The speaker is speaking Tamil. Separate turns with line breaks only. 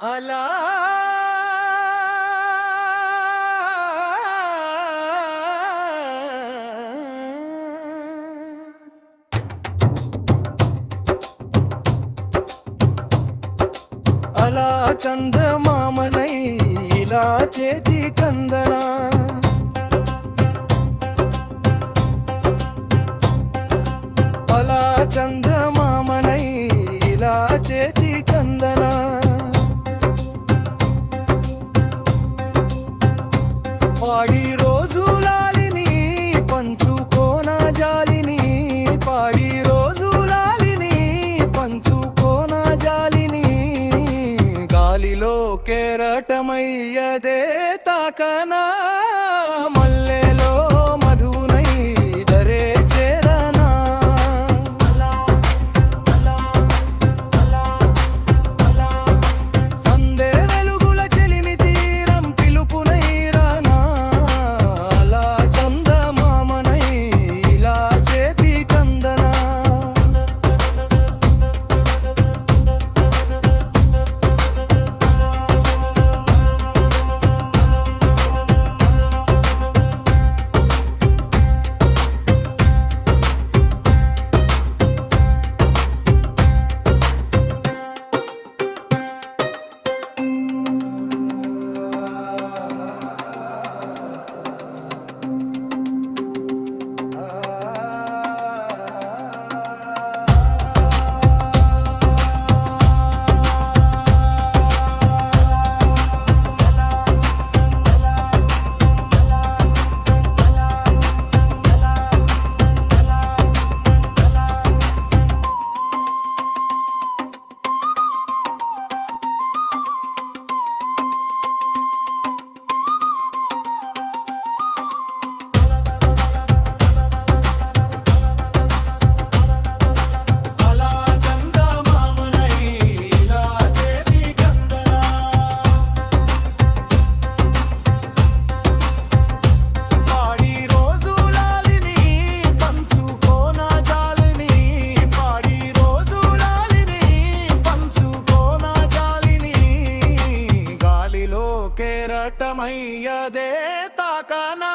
அலா அலா சந்த மாமனை இலா சேத்தி கந்தனா அலா சந்த లోకెరటమయ్యదే తాకనా మల్ కెరటమయ్యదే తాకనా?